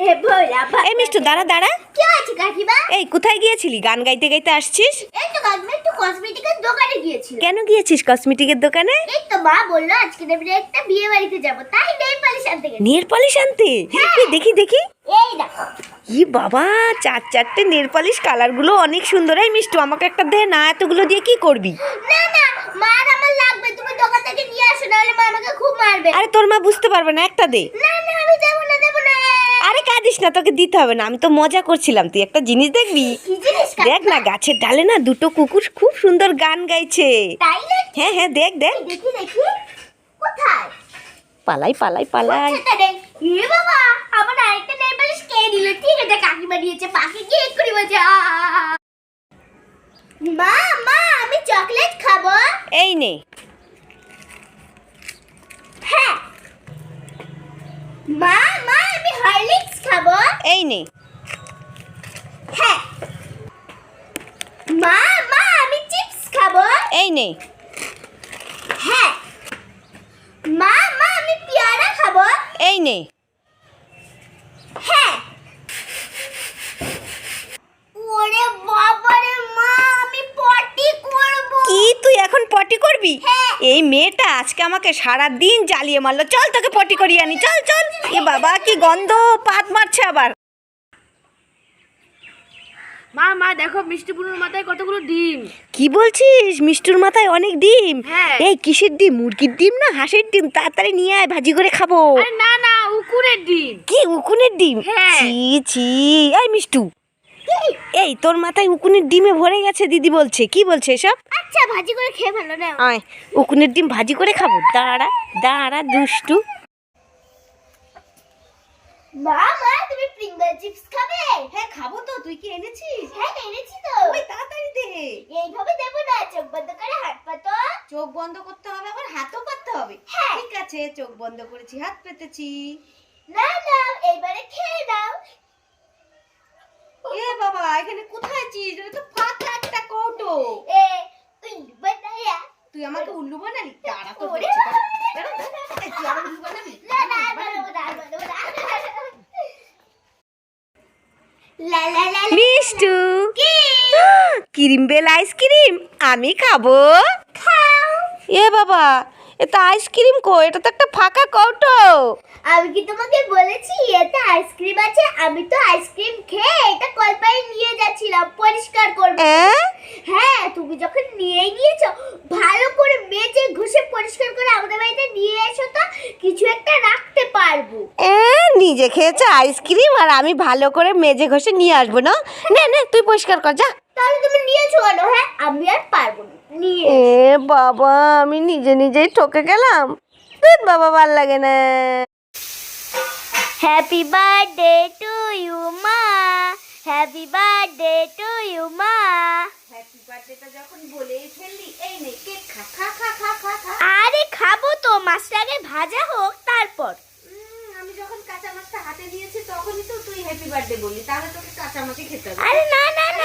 এই মিষ্টু দাঁড়া দাঁড়া। এই কোথায় গিয়েছিলি? গান গাইতে গাইতে আসছিস? কেন গিয়েছিস কসমেটিকের দোকানে? এই তো মা বলল আজকে নেবে একটা বিয়ে বাড়িতে যাব। তাই নেই পালিশ আনতে গেছি। নেল পালিশ আনতে? হ্যাঁ। এই দেখি দেখি। এই দেখো। ই বাবা চার চারটে নেল পালিশ কালারগুলো অনেক সুন্দর। এই মিষ্টু আমাকে একটা দে না এতগুলো দিয়ে কি করবি? না না মার আমার লাগবে। তুমি দোকান থেকে নিয়ে আসো নাহলে মা আমাকে খুব মারবে। আরে তোর মা বুঝতে পারবে না একটা দে। না না আমি দেবো না দেবো না কাঁদিস না তোকে দিতে হবে না। আমি তো মজা করছিলাম। তুই একটা জিনিস দেখবি? দেখ না গাছের ডালে না দুটো কুকুর খুব সুন্দর গান গাইছে। হ্যাঁ হ্যাঁ দেখ দেখ। পালাই পালাই পালাই। সেটা নেই এ বাবা আমার আরেকটা নেল কে দিল? ঠিক আছে কাকিমা দিয়েছে পাখি গিয়ে এক্ষুনি বলছে আ, আ, আ। মা মা আমি চকলেট খাব। এই নে। হ্যাঁ। মা মা আমি হরলিক্স এই হ্যাঁ। মা মা আমি চিপস খাব। এই নে। হ্যাঁ। মা মা আমি পেয়ারা খাব। এই নে। হ্যাঁ। ওরে বাবারে মা আমি পটি করব। কি তুই এখন পটি করবি। এই মেয়েটা আজকে আমাকে সারা দিন জ্বালিয়ে মারলো। চল তোকে পটি করিয়ে আনি। চল চল। এ বাবা কি গন্ধ। পাত মারছে আবার। মা মা দেখো মিষ্টি বুনুর মাথায় কতগুলো ডিম। কি বলছিস? মিষ্টুর মাথায় অনেক ডিম। হ্যাঁ। এই কিসের ডিম? মুরগির ডিম না হাঁসের ডিম? তাড়াতাড়ি নিয়ে আয় ভাজি করে খাব। আরে না না উকুনের ডিম। কি উকুনের ডিম? হ্যাঁ। ছি ছি। এই মিষ্টু। এই তোর মাথায় উকুনের ডিমে ভরে গেছে দিদি বলছে। কি বলছে এসব? আচ্ছা ভাজি করে খেয়ে ভালো না আয় উকুনের ডিম ভাজি করে খাব। দাঁড়া দাঁড়া দুষ্টু। মা মা তুমি প্রিঙ্গল চিপস খাবে হ্যাঁ খাব তো তুই কি এনেছিস? হ্যাঁ এনেছি তো। ওই তাড়াতাড়ি দে। এইভাবে দেবো না চোখ বন্ধ করে হাত পাতো চোখ বন্ধ করতে হবে আবার হাতও পাততে হবে? হ্যাঁ। ঠিক আছে চোখ বন্ধ করেছি হাত পেতেছি। না না এইবারে খেয়ে নাও। এ বাবা এখানে কোথায় চিজ এটা তো ফাঁকা একটা কৌটো। এ তুই বানায়া তুই আমাকে উল্লু বানালি? দাঁড়া তো বলছি, দাঁড়া, তুই আমার উল্লু বানাবি না না বানাবো না বানাবো না লা লা লা লা মিষ্টু কি ক্রিম বেল আইসক্রিম আমি খাব। এ বাবা এটা আইসক্রিম কো এটা তো একটা ফাঁকা কৌটো। আমি কি তোমাকে বলেছি এতে আইসক্রিম আছে আমি তো আইসক্রিম খেয়ে এটা কলপাই নিয়ে যাচ্ছিলাম পরিষ্কার করব। হ্যাঁ তুমি যখন নিয়ে গিয়েছো ভালো করে মেজে ঘষে পরিষ্কার করে আমাদের বাড়িতে নিয়ে এসো তো কিছু একটা রাখতে পারব। এ নিজে খেয়েছে আইসক্রিম আর আমি ভালো করে মেজে ঘষে নিয়ে আসব না? নে নে তুই পরিষ্কার কর যা। তাহলে তুমি নিয়েছো কেন? হ্যাঁ আমি আর পারব না। নিয়ে এ বাবা আমি নিজে নিজেই ঠকে গেলাম। ধুৎ বাবা ভালো লাগে না। হ্যাপি বার্থডে টু ইউ মা। হ্যাপি বার্থডে টু ইউ মা। হ্যাপি বার্থডেটা যখন বলেই ফেললি এই নে কেক খা খা খা খা খা খা। আরে খাব তো মাছটা আগে ভাজা হোক তারপর। আমি যখন কাঁচা মাছটা হাতে দিয়েছি তখনই তো তুই হ্যাপি বার্থডে বললি তাহলে তোকে কাঁচা মাছই খেতে হবে। আরে না না না।